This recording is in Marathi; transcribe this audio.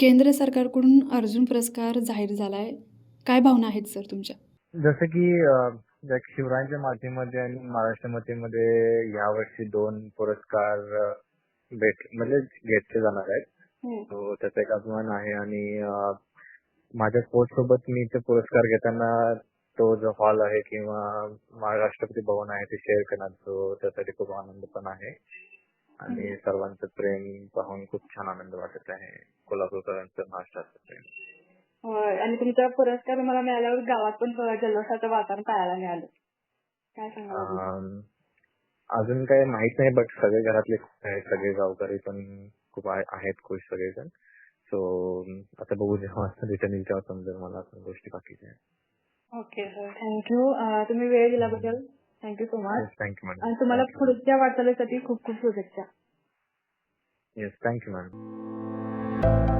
केंद्र सरकारकडून अर्जुन पुरस्कार जाहीर झालाय. काय भावना आहेत सर तुमच्या? जसं की शिवरायांच्या मातीमध्ये आणि महाराष्ट्र मातीमध्ये यावर्षी दोन पुरस्कार भेट म्हणजे घेतले जाणार आहेत. तो त्याचा एक अभिमान आहे आणि माझ्या स्पोर्ट्स सोबत मी ते पुरस्कार घेताना तो जो हॉल आहे किंवा राष्ट्रपती भवन आहे ते शेअर करणार तो त्यासाठी खूप आनंद पण आहे. आणि सर्वांचं प्रेम पाहून खूप छान आनंद वाटत आहे. कोल्हापूरकरांचं महाराष्ट्राचं प्रेम. होय. आणि तुमचा पुरस्कार मला मिळाल्यावर गावात पण जल्लोषाचं वातावरण पाहायला मिळालं. काय सांगाल अजून? अं, अजून काही माहीत नाही बट सगळे घरातले खुश आहेत. सगळे गावकरी पण खूप आहे- आहेत खुश सगळेजण. सो आता बघू जेव्हा रिटर्न येईल तेव्हा समजेल मला. पण गोष्टी बाकीच्या ओके सर थँक्यू तुम्ही वेळ दिल्याबद्दल thank you so much thank you madam आणि तुम्हाला पुढच्या वाटचालीसाठी खूप खूप शुभेच्छा. Yes thank you madam